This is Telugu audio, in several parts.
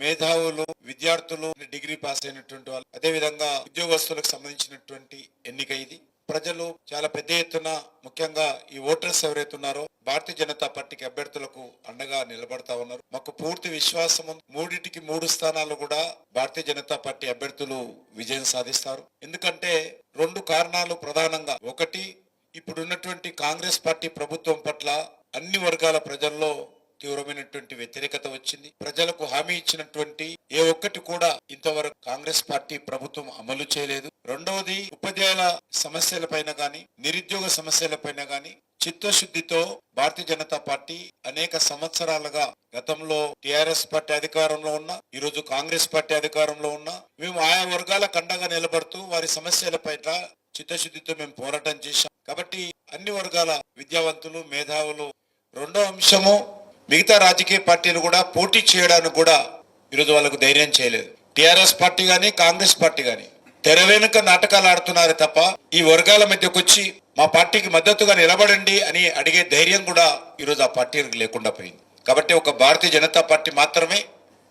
మేధావులు విద్యార్థులు డిగ్రీ పాస్ అయినటువంటి వాళ్ళు. అదే విధంగా ఉద్యోగస్తులకు సంబంధించినటువంటి ఎన్నిక ఇది. ప్రజలు చాలా పెద్ద ఎత్తున ముఖ్యంగా ఈ ఓటర్స్ ఎవరైతే ఉన్నారో భారతీయ జనతా పార్టీకి అభ్యర్థులకు అండగా నిలబడతా ఉన్నారు. మాకు పూర్తి విశ్వాసం ఉంది. మూడింటికి మూడు స్థానాలు కూడా భారతీయ జనతా పార్టీ అభ్యర్థులు విజయం సాధిస్తారు. ఎందుకంటే రెండు కారణాలు ప్రధానంగా. ఒకటి ఇప్పుడున్నటువంటి కాంగ్రెస్ పార్టీ ప్రభుత్వం పట్ల అన్ని వర్గాల ప్రజల్లో తీవ్రమైనటువంటి వ్యతిరేకత వచ్చింది. ప్రజలకు హామీ ఇచ్చినటువంటి ఏ ఒక్కటి కూడా ఇంతవరకు కాంగ్రెస్ పార్టీ ప్రభుత్వం అమలు చేయలేదు. రెండవది ఉపాధ్యాయుల సమస్యలపైన గాని నిరుద్యోగ సమస్యలపైన గాని చిత్తశుద్ధితో భారతీయ జనతా పార్టీ అనేక సంవత్సరాలుగా గతంలో టిఆర్ఎస్ పార్టీ అధికారంలో ఉన్న ఈ రోజు కాంగ్రెస్ పార్టీ అధికారంలో ఉన్న మేము ఆయా వర్గాల కండగా నిలబడుతూ వారి సమస్యలపైన చిత్తశుద్ధితో మేము పోరాటం చేశాం. కాబట్టి అన్ని వర్గాల విద్యావంతులు మేధావులు రెండో అంశము మిగతా రాజకీయ పార్టీలు కూడా పోటీ చేయడానికి కూడా ఈరోజు వాళ్ళకు ధైర్యం చేయలేదు. టిఆర్ఎస్ పార్టీ గాని కాంగ్రెస్ పార్టీ గాని తెర వెనుక నాటకాలు ఆడుతున్నారు తప్ప ఈ వర్గాల మధ్యకు వచ్చి మా పార్టీకి మద్దతుగా నిలబడండి అని అడిగే ధైర్యం కూడా ఈరోజు ఆ పార్టీకి లేకుండా పోయింది. కాబట్టి ఒక భారతీయ జనతా పార్టీ మాత్రమే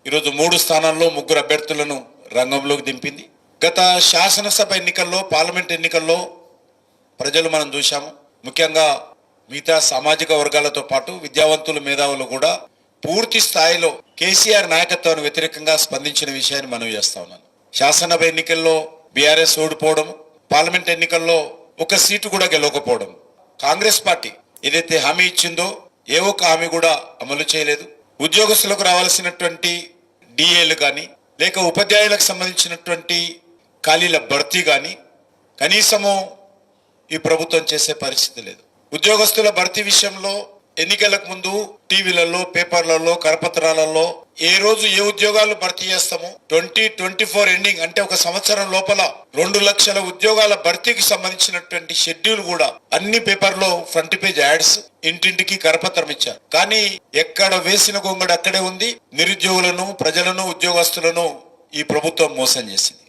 ఈరోజు మూడు స్థానాల్లో ముగ్గురు అభ్యర్థులను రంగంలోకి దింపింది. గత శాసనసభ ఎన్నికల్లో పార్లమెంట్ ఎన్నికల్లో ప్రజలు మనం చూశాము. ముఖ్యంగా మిగతా సామాజిక వర్గాలతో పాటు విద్యావంతులు మేధావులు కూడా పూర్తి స్థాయిలో కేసీఆర్ నాయకత్వాన్ని వ్యతిరేకంగా స్పందించిన విషయాన్ని మనం చేస్తా ఉన్నాను శాసనసభ ఎన్నికల్లో బీఆర్ఎస్ ఓడిపోవడం పార్లమెంట్ ఎన్నికల్లో ఒక సీటు కూడా గెలవకపోవడం కాంగ్రెస్ పార్టీ ఏదైతే హామీ ఇచ్చిందో ఏ ఒక్క హామీ కూడా అమలు చేయలేదు. ఉద్యోగస్తులకు రావాల్సినటువంటి డిఏలు కానీ లేక ఉపాధ్యాయులకు సంబంధించినటువంటి ఖాళీల భర్తీ కానీ కనీసము ఈ ప్రభుత్వం చేసే పరిస్థితి లేదు. ఉద్యోగస్తుల భర్తీ విషయంలో ఎన్నికలకు ముందు టీవీలలో పేపర్లలో కరపత్రాలలో ఏ రోజు ఏ ఉద్యోగాలు భర్తీ చేస్తాము ట్వంటీ ట్వంటీ ఫోర్ ఎండింగ్ అంటే ఒక సంవత్సరం లోపల రెండు లక్షల ఉద్యోగాల భర్తీకి సంబంధించినటువంటి షెడ్యూల్ కూడా అన్ని పేపర్లో ఫ్రంట్ పేజ్ యాడ్స్ ఇంటింటికి కరపత్రం ఇచ్చారు. కానీ ఎక్కడ వేసిన గొంగడు అక్కడే ఉంది. నిరుద్యోగులను ప్రజలను ఉద్యోగస్తులను ఈ ప్రభుత్వం మోసం చేసింది.